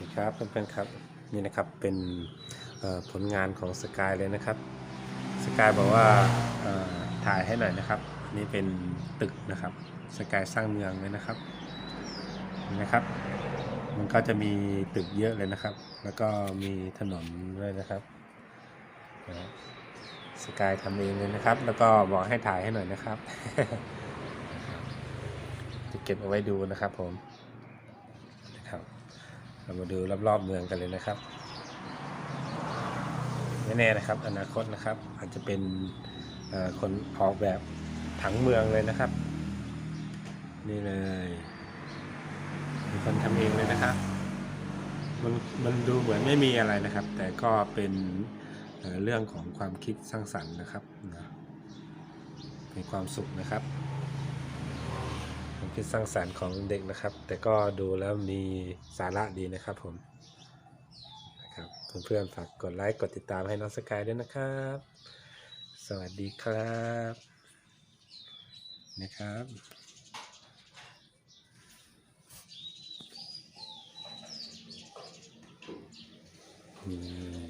ดีครับเพื่อนๆครับนี่นะครับเป็นผลงานของสกายเลยนะครับสกายบอกว่าถ่ายให้หน่อยนะครับนี่เป็นตึกนะครับสกายสร้างเมืองเลยนะครับนะครับ มันก็จะมีตึกเยอะเลยนะครับ แล้วก็มีถนนด้วยนะครับสกายทำเองเลยนะครับ แล้วก็บอกให้ถ่ายให้หน่อยนะครับ จะเก็บเอาไว้ดูนะครับผม เรามาดูรอบๆเมืองกันเลยนะครับไม่แน่นะครับ อนาคตนะครับ อาจจะเป็นคนออกแบบผังเมืองเลยนะครับ นี่เลยมีคนทำเองเลยนะครับ มันมันดูเหมือนไม่มีอะไรนะครับ แต่ก็เป็นเอ่อเรื่องของความคิดสร้างสรรค์นะครับนะมีความสุขนะครับ ความคิดสร้างสรรค์ของเด็กนะครับ แต่ก็ดูแล้วมีสาระดีนะครับผมนะครับเพื่อนๆฝากกดไลค์กดติดตามให้น้องสกายด้วยนะครับ สวัสดีครับนะครับอืม